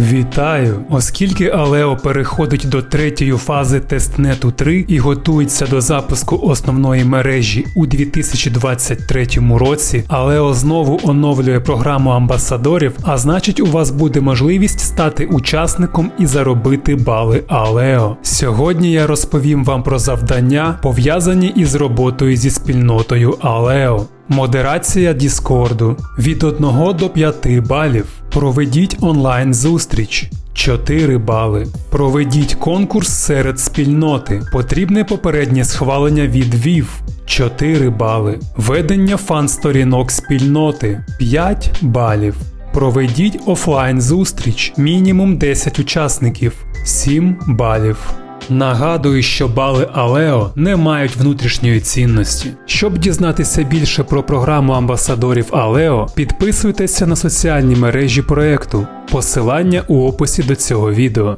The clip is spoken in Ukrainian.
Вітаю! Оскільки Алео переходить до третьої фази тестнету 3 і готується до запуску основної мережі у 2023 році, Алео знову оновлює програму амбасадорів, а значить, у вас буде можливість стати учасником і заробити бали Алео. Сьогодні я розповім вам про завдання, пов'язані із роботою зі спільнотою Алео. Модерація Діскорду від 1 до 5 балів. Проведіть онлайн зустріч 4 бали. Проведіть конкурс серед спільноти. Потрібне попереднє схвалення від ВІВ 4 бали. Ведення фан-сторінок спільноти 5 балів. Проведіть офлайн зустріч мінімум 10 учасників 7 балів. Нагадую, що бали Алео не мають внутрішньої цінності. Щоб дізнатися більше про програму амбасадорів Алео, підписуйтеся на соціальні мережі проекту. Посилання у описі до цього відео.